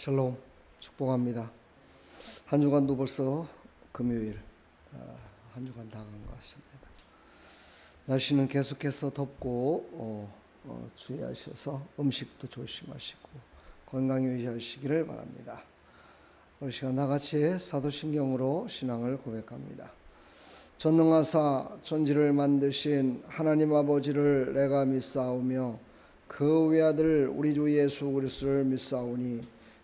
샬롬 축복합니다. 한 주간도 벌써 금요일 아, 한 주간 다간 것 같습니다. 날씨는 계속해서 덥고 어, 어, 주의하셔서 음식도 조심하시고 건강 유의하시기를 바랍니다. 우리 시간 나같이 사도신경으로 신앙을 고백합니다. 전능하사 천지를 만드신 하나님 아버지를 내가 믿사오며 그 외아들 우리 주 예수 그리스도를 믿사오니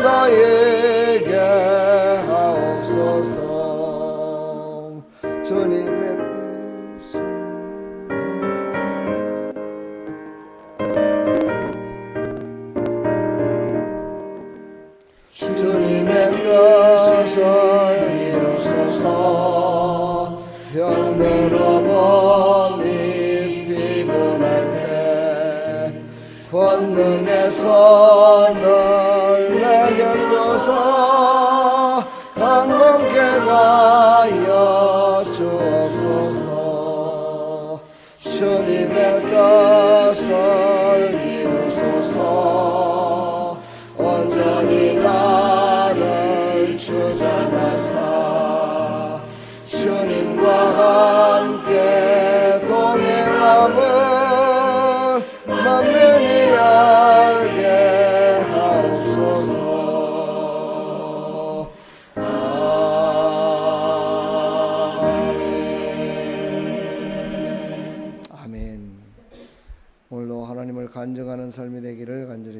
눈 이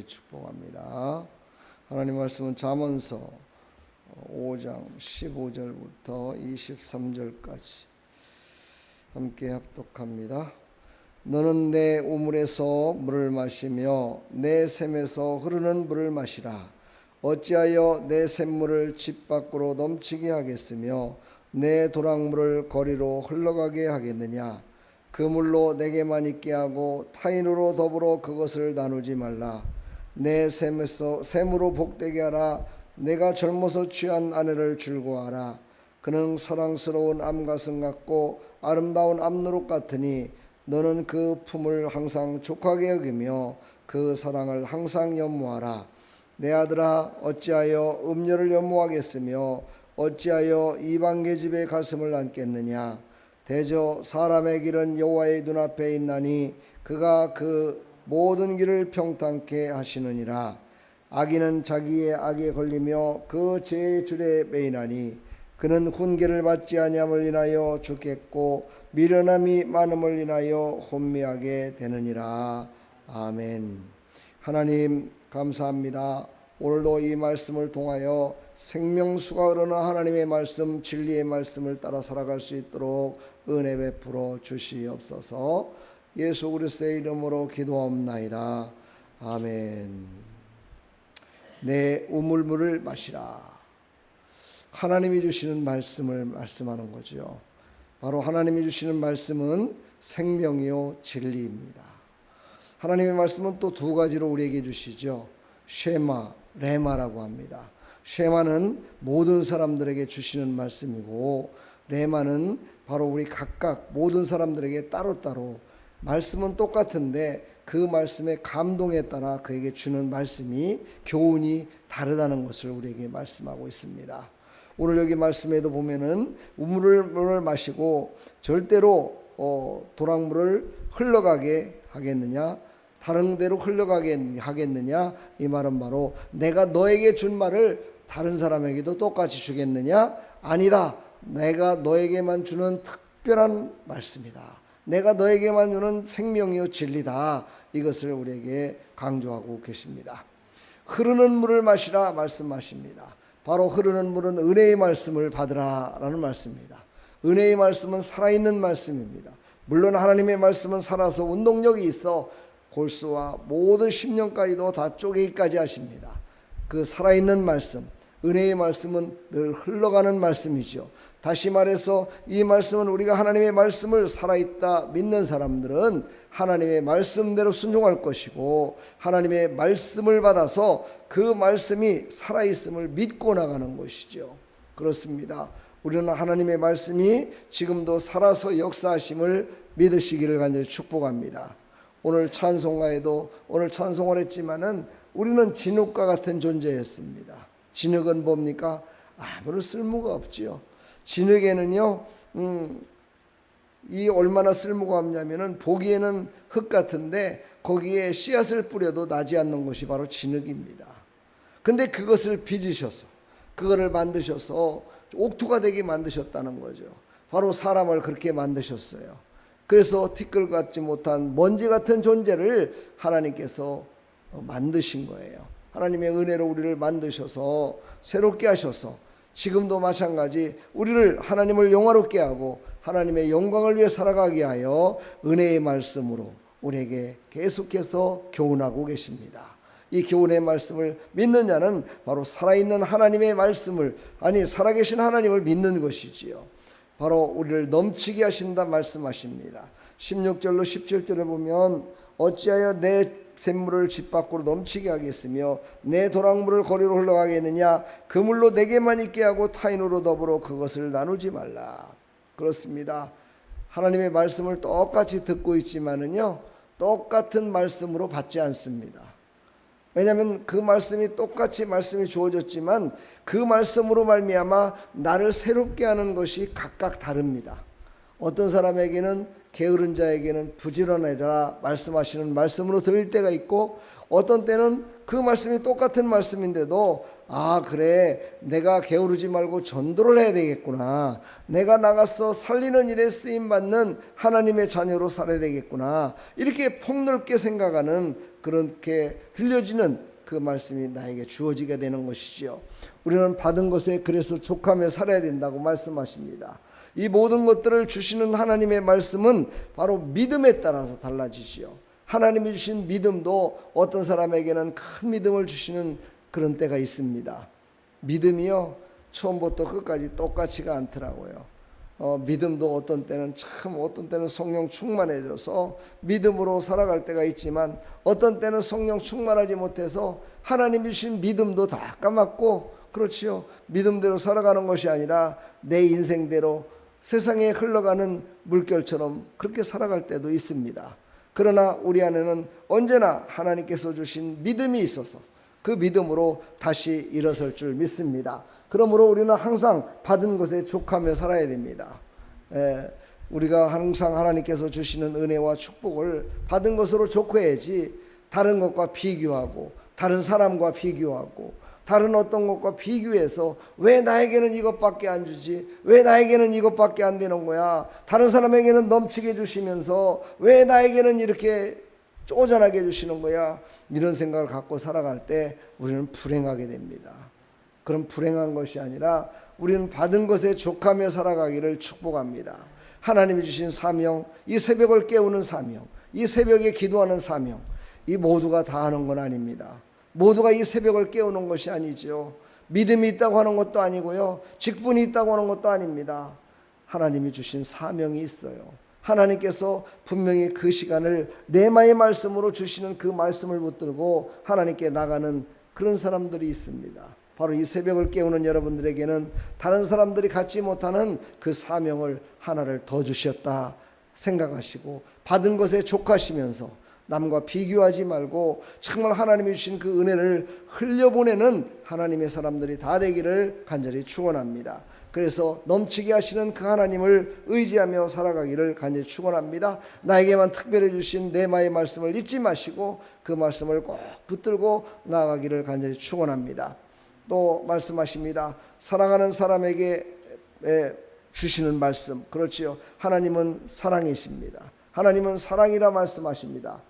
간절히 축복합니다. 하나님 말씀은 잠언서 5장 15절부터 23절까지 함께 합독합니다. 너는 내 우물에서 물을 마시며 내 샘에서 흐르는 물을 마시라. 어찌하여 내 샘물을 집 밖으로 넘치게 하겠으며 내 도랑물을 거리로 흘러가게 하겠느냐? 그 물로 내게만 있게 하고 타인으로 더불어 그것을 나누지 말라. 내 샘에서 샘으로 복되게 하라. 내가 젊어서 취한 아내를 즐거워하라. 그는 사랑스러운 암 가슴 같고 아름다운 암누룩 같으니 너는 그 품을 항상 족하게 여기며 그 사랑을 항상 연모하라. 내 아들아 어찌하여 음녀를 연모하겠으며 어찌하여 이방 계 집의 가슴을 안겠느냐 대저 사람의 길은 여호와의 눈앞에 있나니 그가 그 모든 길을 평탄케 하시느니라. 악인은 자기의 악에 걸리며 그 죄의 줄에 매이나니 그는 훈계를 받지 아니함을 인하여 죽겠고 미련함이 많음을 인하여 혼미하게 되느니라. 아멘. 하나님 감사합니다. 오늘도 이 말씀을 통하여 생명수가 흐르는 하나님의 말씀 진리의 말씀을 따라 살아갈 수 있도록 은혜 베풀어 주시옵소서 예수 그리스도의 이름으로 기도하옵나이다 아멘 내 우물물을 마시라 하나님이 주시는 말씀을 말씀하는 거죠. 바로 하나님이 주시는 말씀은 생명이요 진리입니다. 하나님의 말씀은 또 두 가지로 우리에게 주시죠. 쉐마 레마라고 합니다. 쉐마는 모든 사람들에게 주시는 말씀이고 레마는 바로 우리 각각 모든 사람들에게 따로따로 말씀은 똑같은데 그 말씀의 감동에 따라 그에게 주는 말씀이 교훈이 다르다는 것을 우리에게 말씀하고 있습니다. 오늘 여기 말씀에도 보면은 우물을 물을 마시고 절대로 어, 도랑물을 흘러가게 하겠느냐 다른 데로 흘러가게 하겠느냐 이 말은 바로 내가 너에게 준 말을 다른 사람에게도 똑같이 주겠느냐 아니다 내가 너에게만 주는 특별한 말씀이다 내가 너에게만 주는 생명이요 진리다. 이것을 우리에게 강조하고 계십니다. 흐르는 물을 마시라 말씀하십니다. 바로 흐르는 물은 은혜의 말씀을 받으라라는 말씀입니다. 은혜의 말씀은 살아있는 말씀입니다. 물론 하나님의 말씀은 살아서 운동력이 있어 골수와 모든 심령까지도 다 쪼개기까지 하십니다. 그 살아있는 말씀, 은혜의 말씀은 늘 흘러가는 말씀이죠. 다시 말해서 이 말씀은 우리가 하나님의 말씀을 살아있다 믿는 사람들은 하나님의 말씀대로 순종할 것이고 하나님의 말씀을 받아서 그 말씀이 살아있음을 믿고 나가는 것이죠. 그렇습니다. 우리는 하나님의 말씀이 지금도 살아서 역사하심을 믿으시기를 간절히 축복합니다. 오늘 찬송가에도 오늘 찬송을 했지만은 우리는 진흙과 같은 존재였습니다. 진흙은 뭡니까? 아무런 쓸모가 없지요. 진흙에는요, 음, 이 얼마나 쓸모가 없냐면은 보기에는 흙 같은데 거기에 씨앗을 뿌려도 나지 않는 것이 바로 진흙입니다. 근데 그것을 빚으셔서 그거를 만드셔서 옥토가 되게 만드셨다는 거죠. 바로 사람을 그렇게 만드셨어요. 그래서 티끌 같지 못한 먼지 같은 존재를 하나님께서 만드신 거예요. 하나님의 은혜로 우리를 만드셔서 새롭게 하셔서 지금도 마찬가지 우리를 하나님을 영화롭게 하고 하나님의 영광을 위해 살아가게 하여 은혜의 말씀으로 우리에게 계속해서 교훈하고 계십니다. 이 교훈의 말씀을 믿는 자는 바로 살아있는 하나님의 말씀을 아니 살아계신 하나님을 믿는 것이지요. 바로 우리를 넘치게 하신다 말씀하십니다. 16절로 17절에 보면 어찌하여 내 샘물을 집 밖으로 넘치게 하겠으며 내 도랑물을 거리로 흘러가겠느냐 그 물로 내게만 있게 하고 타인으로 더불어 그것을 나누지 말라. 그렇습니다. 하나님의 말씀을 똑같이 듣고 있지만은요 똑같은 말씀으로 받지 않습니다. 왜냐하면 그 말씀이 똑같이 말씀이 주어졌지만 그 말씀으로 말미암아 나를 새롭게 하는 것이 각각 다릅니다. 어떤 사람에게는 게으른 자에게는 부지런해라 말씀하시는 말씀으로 들릴 때가 있고 어떤 때는 그 말씀이 똑같은 말씀인데도 아 그래. 내가 게으르지 말고 전도를 해야 되겠구나. 내가 나가서 살리는 일에 쓰임 받는 하나님의 자녀로 살아야 되겠구나. 이렇게 폭넓게 생각하는 그렇게 들려지는 그 말씀이 나에게 주어지게 되는 것이지요. 우리는 받은 것에 그래서 족하며 살아야 된다고 말씀하십니다 이 모든 것들을 주시는 하나님의 말씀은 바로 믿음에 따라서 달라지지요. 하나님이 주신 믿음도 어떤 사람에게는 큰 믿음을 주시는 그런 때가 있습니다. 믿음이요 처음부터 끝까지 똑같지가 않더라고요. 어, 믿음도 어떤 때는 참 어떤 때는 성령 충만해져서 믿음으로 살아갈 때가 있지만 어떤 때는 성령 충만하지 못해서 하나님이 주신 믿음도 다 까먹고 그렇지요. 믿음대로 살아가는 것이 아니라 내 인생대로 세상에 흘러가는 물결처럼 그렇게 살아갈 때도 있습니다. 그러나 우리 안에는 언제나 하나님께서 주신 믿음이 있어서 그 믿음으로 다시 일어설 줄 믿습니다. 그러므로 우리는 항상 받은 것에 족하며 살아야 됩니다. 에, 우리가 항상 하나님께서 주시는 은혜와 축복을 받은 것으로 족해야지 다른 것과 비교하고 다른 사람과 비교하고 다른 어떤 것과 비교해서 왜 나에게는 이것밖에 안 주지? 왜 나에게는 이것밖에 안 되는 거야? 다른 사람에게는 넘치게 주시면서 왜 나에게는 이렇게 쪼잔하게 해주시는 거야? 이런 생각을 갖고 살아갈 때 우리는 불행하게 됩니다. 그럼 불행한 것이 아니라 우리는 받은 것에 족하며 살아가기를 축복합니다. 하나님이 주신 사명, 이 새벽을 깨우는 사명, 이 새벽에 기도하는 사명, 이 모두가 다 하는 건 아닙니다. 모두가 이 새벽을 깨우는 것이 아니죠. 믿음이 있다고 하는 것도 아니고요. 직분이 있다고 하는 것도 아닙니다. 하나님이 주신 사명이 있어요. 하나님께서 분명히 그 시간을 내마의 말씀으로 주시는 그 말씀을 붙들고 하나님께 나가는 그런 사람들이 있습니다. 바로 이 새벽을 깨우는 여러분들에게는 다른 사람들이 갖지 못하는 그 사명을 하나를 더 주셨다 생각하시고 받은 것에 족하시면서 남과 비교하지 말고 정말 하나님이 주신 그 은혜를 흘려보내는 하나님의 사람들이 다 되기를 간절히 축원합니다. 그래서 넘치게 하시는 그 하나님을 의지하며 살아가기를 간절히 축원합니다. 나에게만 특별히 주신 내마의 말씀을 잊지 마시고 그 말씀을 꼭 붙들고 나아가기를 간절히 축원합니다. 또 말씀하십니다. 사랑하는 사람에게 에, 주시는 말씀 그렇지요. 하나님은 사랑이십니다. 하나님은 사랑이라 말씀하십니다.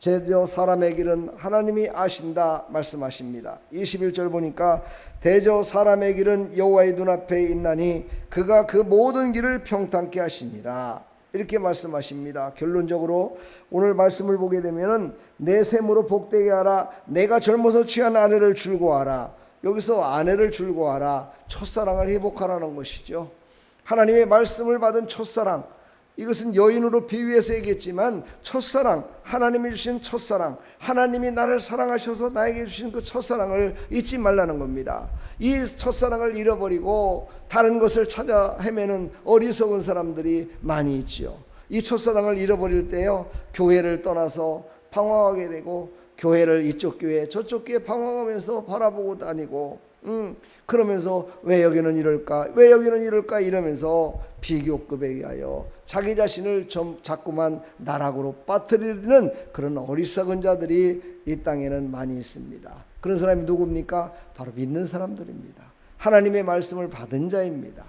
제저 사람의 길은 하나님이 아신다 말씀하십니다. 21절 보니까 대저 사람의 길은 여호와의 눈앞에 있나니 그가 그 모든 길을 평탄케 하시니라. 이렇게 말씀하십니다. 결론적으로 오늘 말씀을 보게 되면은 내 셈으로 복되게 하라. 내가 젊어서 취한 아내를 줄고하라. 여기서 아내를 줄고하라. 첫사랑을 회복하라는 것이죠. 하나님의 말씀을 받은 첫사랑. 이것은 여인으로 비유해서 얘기했지만 첫사랑, 하나님이 주신 첫사랑, 하나님이 나를 사랑하셔서 나에게 주신 그 첫사랑을 잊지 말라는 겁니다. 이 첫사랑을 잃어버리고 다른 것을 찾아 헤매는 어리석은 사람들이 많이 있지요. 이 첫사랑을 잃어버릴 때요, 교회를 떠나서 방황하게 되고 교회를 이쪽 교회 저쪽 교회 방황하면서 바라보고 다니고 음, 그러면서 왜 여기는 이럴까? 왜 여기는 이럴까? 이러면서 비교급에 의하여 자기 자신을 좀 자꾸만 나락으로 빠뜨리는 그런 어리석은 자들이 이 땅에는 많이 있습니다. 그런 사람이 누굽니까? 바로 믿는 사람들입니다. 하나님의 말씀을 받은 자입니다.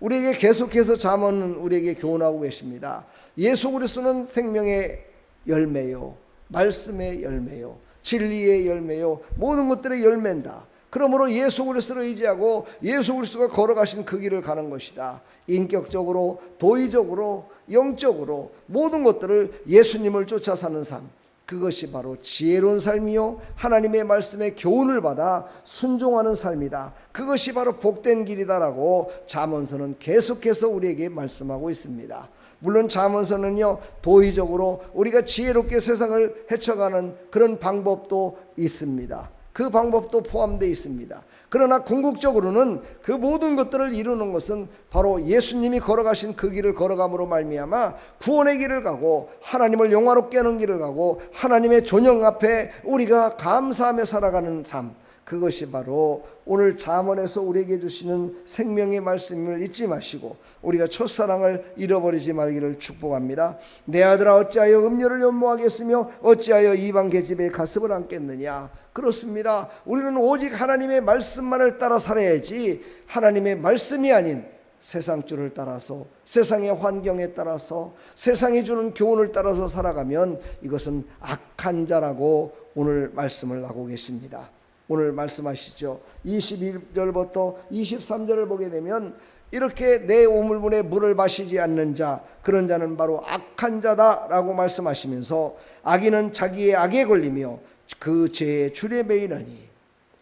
우리에게 계속해서 잠언은 우리에게 교훈하고 계십니다. 예수 그리스도는 생명의 열매요. 말씀의 열매요. 진리의 열매요. 모든 것들의 열매다. 그러므로 예수 그리스도를 의지하고 예수 그리스도가 걸어가신 그 길을 가는 것이다. 인격적으로, 도의적으로, 영적으로 모든 것들을 예수님을 쫓아 사는 삶. 그것이 바로 지혜로운 삶이요. 하나님의 말씀에 교훈을 받아 순종하는 삶이다. 그것이 바로 복된 길이다라고 잠언서는 계속해서 우리에게 말씀하고 있습니다. 물론 잠언서는요 도의적으로 우리가 지혜롭게 세상을 헤쳐가는 그런 방법도 있습니다. 그 방법도 포함되어 있습니다. 그러나 궁극적으로는 그 모든 것들을 이루는 것은 바로 예수님이 걸어가신 그 길을 걸어감으로 말미암아 구원의 길을 가고 하나님을 영화롭게 하는 길을 가고 하나님의 존영 앞에 우리가 감사하며 살아가는 삶 그것이 바로 오늘 잠언에서 우리에게 주시는 생명의 말씀을 잊지 마시고 우리가 첫사랑을 잃어버리지 말기를 축복합니다. 내 아들아 어찌하여 음료를 연모하겠으며 어찌하여 이방 계집에 가슴을 안겠느냐 그렇습니다. 우리는 오직 하나님의 말씀만을 따라 살아야지 하나님의 말씀이 아닌 세상 줄을 따라서 세상의 환경에 따라서 세상이 주는 교훈을 따라서 살아가면 이것은 악한 자라고 오늘 말씀을 하고 계십니다. 오늘 말씀하시죠. 21절부터 23절을 보게 되면 이렇게 내 오물문에 물을 마시지 않는 자 그런 자는 바로 악한 자다라고 말씀하시면서 악인은 자기의 악에 걸리며 그 죄의 줄에 매이나니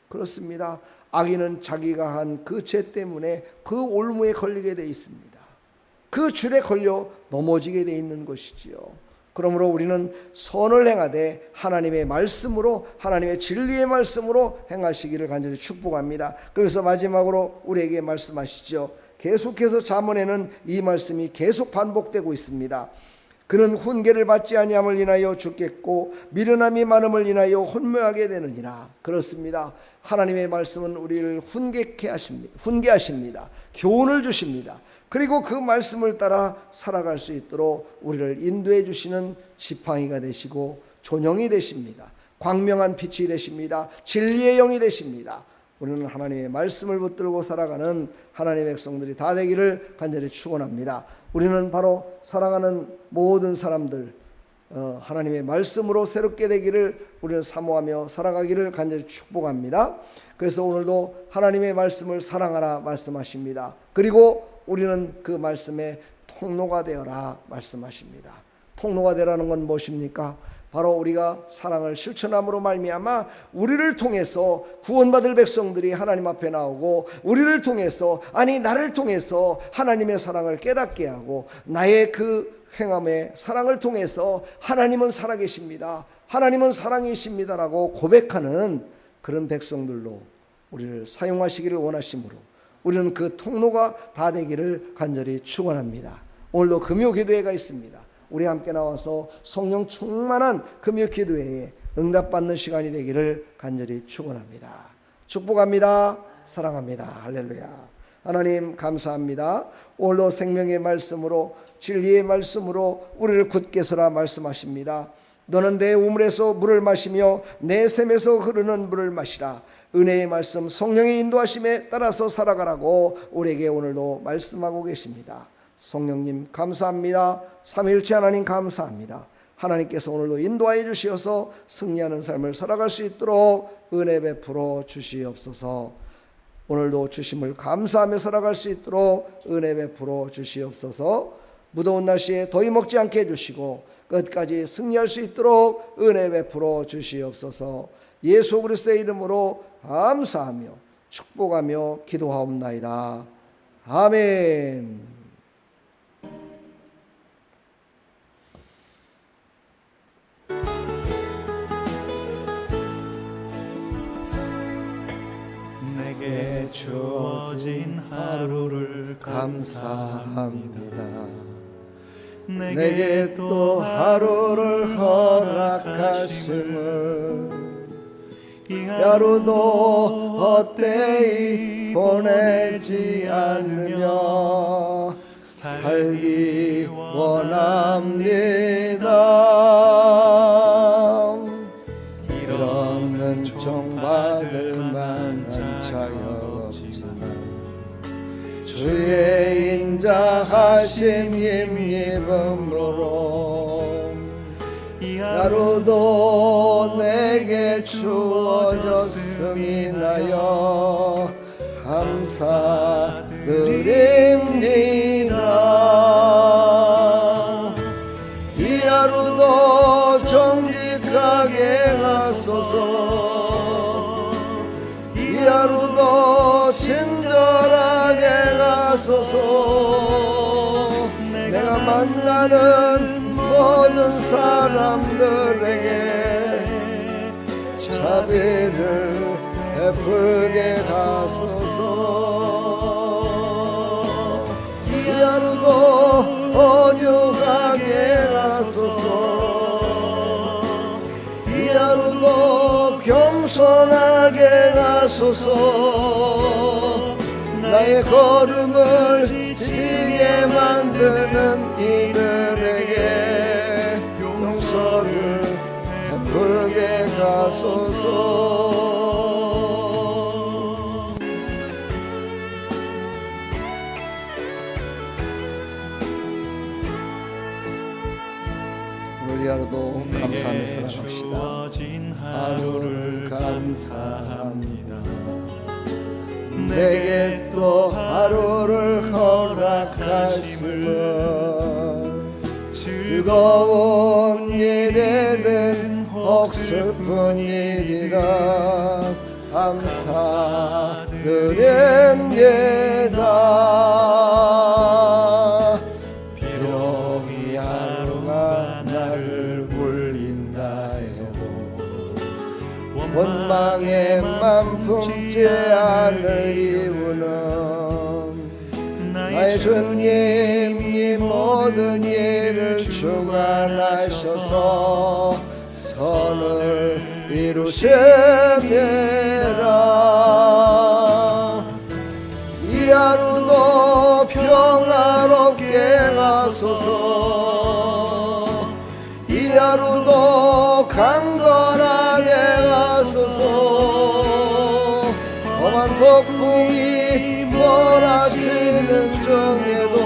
그렇습니다. 악인은 자기가 한 그 죄 때문에 그 올무에 걸리게 돼 있습니다. 그 줄에 걸려 넘어지게 돼 있는 것이지요. 그러므로 우리는 선을 행하되 하나님의 말씀으로 하나님의 진리의 말씀으로 행하시기를 간절히 축복합니다. 그래서 마지막으로 우리에게 말씀하시죠. 계속해서 잠언에는 이 말씀이 계속 반복되고 있습니다. 그는 훈계를 받지 아니함을 인하여 죽겠고 미련함이 많음을 인하여 혼묘하게 되느니라. 그렇습니다. 하나님의 말씀은 우리를 훈계케 하십니다. 훈계하십니다. 교훈을 주십니다. 그리고 그 말씀을 따라 살아갈 수 있도록 우리를 인도해 주시는 지팡이가 되시고 존영이 되십니다. 광명한 빛이 되십니다. 진리의 영이 되십니다. 우리는 하나님의 말씀을 붙들고 살아가는 하나님의 백성들이 다 되기를 간절히 축원합니다. 우리는 바로 사랑하는 모든 사람들 어, 하나님의 말씀으로 새롭게 되기를 우리는 사모하며 살아가기를 간절히 축복합니다. 그래서 오늘도 하나님의 말씀을 사랑하라 말씀하십니다. 그리고 우리는 그 말씀의 통로가 되어라 말씀하십니다. 통로가 되라는 건 무엇입니까? 바로 우리가 사랑을 실천함으로 말미암아 우리를 통해서 구원받을 백성들이 하나님 앞에 나오고 우리를 통해서 아니 나를 통해서 하나님의 사랑을 깨닫게 하고 나의 그 행함의 사랑을 통해서 하나님은 살아계십니다. 하나님은 사랑이십니다라고 고백하는 그런 백성들로 우리를 사용하시기를 원하시므로 우리는 그 통로가 다 되기를 간절히 축원합니다. 오늘도 금요 기도회가 있습니다. 우리 함께 나와서 성령 충만한 금요 기도회에 응답받는 시간이 되기를 간절히 축원합니다. 축복합니다. 사랑합니다. 할렐루야. 하나님 감사합니다. 오늘도 생명의 말씀으로 진리의 말씀으로 우리를 굳게 서라 말씀하십니다. 너는 내 우물에서 물을 마시며 내 샘에서 흐르는 물을 마시라. 은혜의 말씀 성령의 인도하심에 따라서 살아가라고 우리에게 오늘도 말씀하고 계십니다. 성령님 감사합니다. 삼일째 하나님 감사합니다. 하나님께서 오늘도 인도하여 주시어서 승리하는 삶을 살아갈 수 있도록 은혜 베풀어 주시옵소서. 오늘도 주심을 감사하며 살아갈 수 있도록 은혜 베풀어 주시옵소서. 무더운 날씨에 더위 먹지 않게 해주시고 끝까지 승리할 수 있도록 은혜 베풀어 주시옵소서. 예수 그리스도의 이름으로 감사하며 축복하며 기도하옵나이다. 아멘. 내게 주어진 하루를 감사합니다. 내게 또 하루를 허락하심을 이 하루도 헛되이 보내지 않으며 살기 원합니다. 이런 종 받을 만한 자격 없지만 주의 인자하심 힘입음으로 이 하루도 내게 주어졌음이 나여 감사드립니다. 이 하루도 정직하게 가소서. 이 하루도 친절하게 가소서. 내가 만나는 모든 사람들에게 자비를 베풀게 가소서. 이 하루도 온유하게 가소서. 이 하루도 겸손하게 가소서. 나의 걸음을 지게 만드는 이들 가소서. 오늘 이 하루도 감사하며 살아갑시다. 하루를 감사합니다. 내게 또 하루를 허락하심을 즐거운 슬픈 일이든 감사드립니다. 비록 이 하루가 나를 울린다 해도 원망의 맘 품지 않을 이유는 나의 주님 이 모든 일을 주관하셔서 이루심이라. 이 하루도 평화롭게 가소서. 이 하루도 강건하게 가소서. 험한 폭풍이 몰아치는 중에도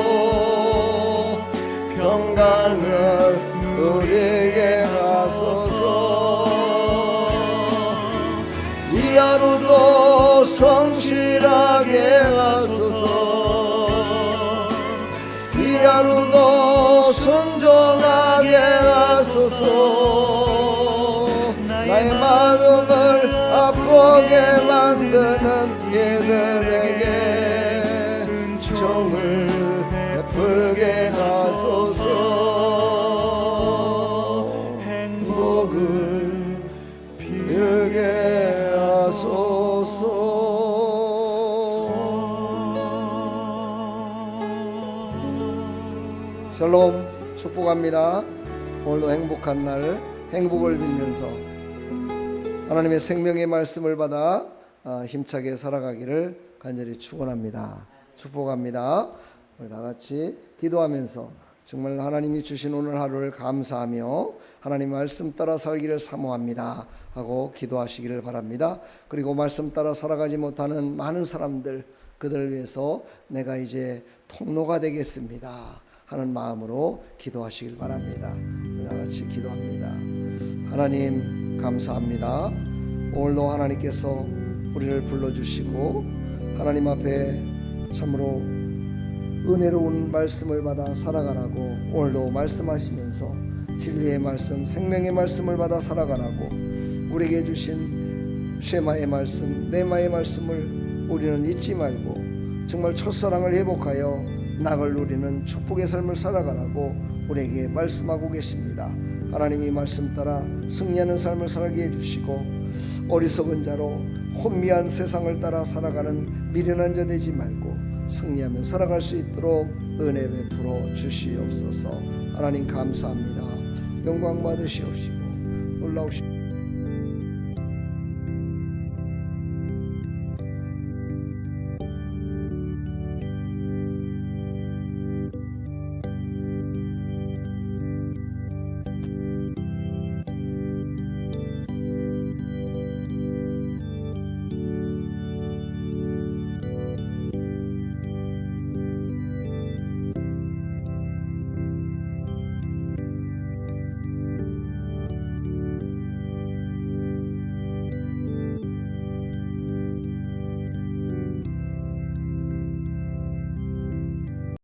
주소서 나의 마음을 아프게 만드는 이들에게 은총을 베풀게 하소서. 행복을 빌게 하소서. 샬롬 축복합니다. 오늘도 행복한 날 행복을 빌면서 하나님의 생명의 말씀을 받아 아, 힘차게 살아가기를 간절히 축원합니다. 축복합니다. 우리 다 같이 기도하면서 정말 하나님이 주신 오늘 하루를 감사하며 하나님 말씀 따라 살기를 사모합니다. 하고 기도하시기를 바랍니다. 그리고 말씀 따라 살아가지 못하는 많은 사람들 그들을 위해서 내가 이제 통로가 되겠습니다. 하는 마음으로 기도하시길 바랍니다. 하나님 감사합니다. 오늘도 하나님께서 우리를 불러주시고 하나님 앞에 참으로 은혜로운 말씀을 받아 살아가라고 오늘도 말씀하시면서 진리의 말씀, 생명의 말씀을 받아 살아가라고 우리에게 주신 쉐마의 말씀, 네마의 말씀을 우리는 잊지 말고 정말 첫사랑을 회복하여 낙을 누리는 축복의 삶을 살아가라고 우리에게 말씀하고 계십니다. 하나님이 말씀 따라 승리하는 삶을 살게 해주시고 어리석은 자로 혼미한 세상을 따라 살아가는 미련한 자 되지 말고 승리하며 살아갈 수 있도록 은혜 베풀어 주시옵소서. 하나님 감사합니다. 영광 받으시옵시고 놀라우시.